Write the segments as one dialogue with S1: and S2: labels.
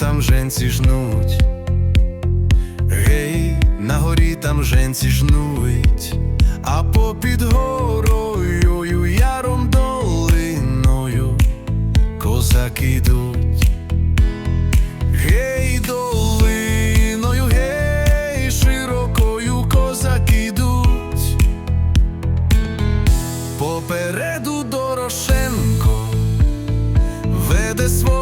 S1: там женці жнуть. Гей, на горі там женці жнуть, а попід горою, яром долиною козаки йдуть. Гей, долиною, гей, широкою козаки йдуть. Попереду Дорошенко веде своє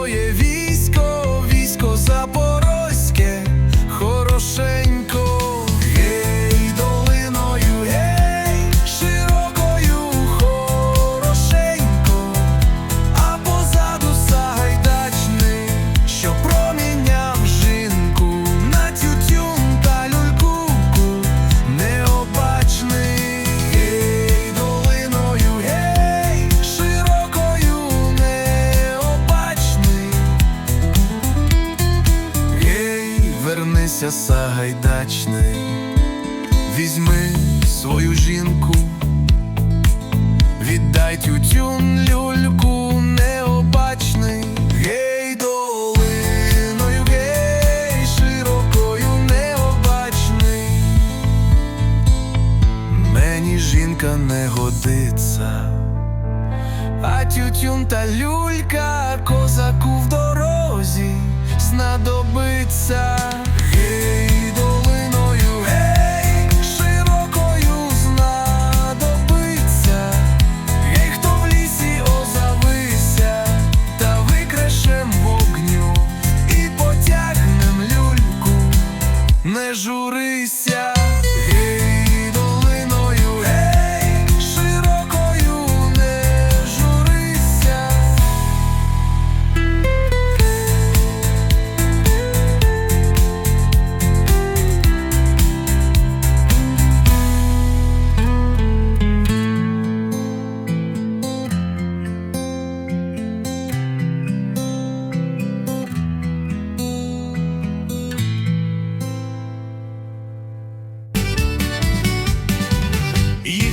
S1: вернися, Сагайдачний, візьми свою жінку. Віддай тютюн люльку необачний, гей долиною, гей, широкою необачний. Мені жінка не годиться, а тютюн та люлька козаку в дорозі знадобиться.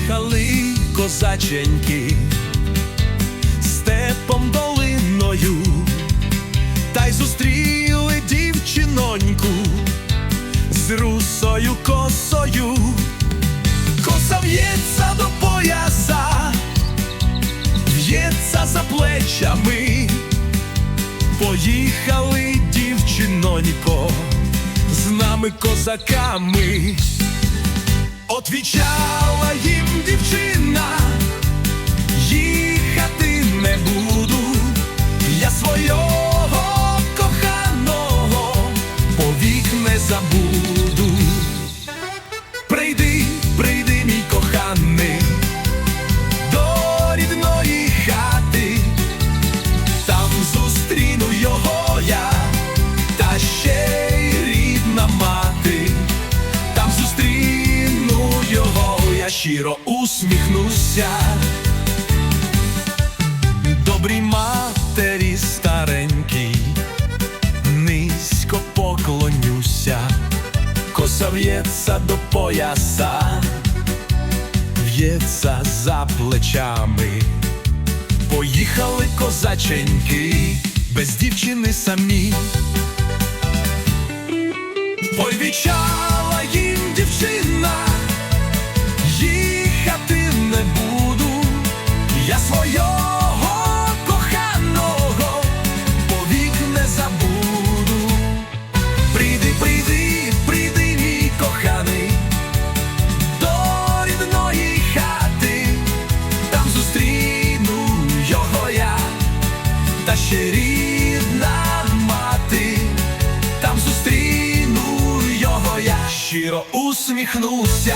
S2: Їхали козаченьки степом долиною, та й зустріли дівчиноньку з русою косою, коса в'ється до пояса, в'ється за плечами. Поїхали дівчинонько з нами козаками. Отвічала їм дівчина, їхати щиро усміхнуся. Добрій матері старенькій, низько поклонюся, коса в'ється до пояса, в'ється за плечами. Поїхали козаченьки, без дівчини самі. Ой, вічала щиро усміхнуся.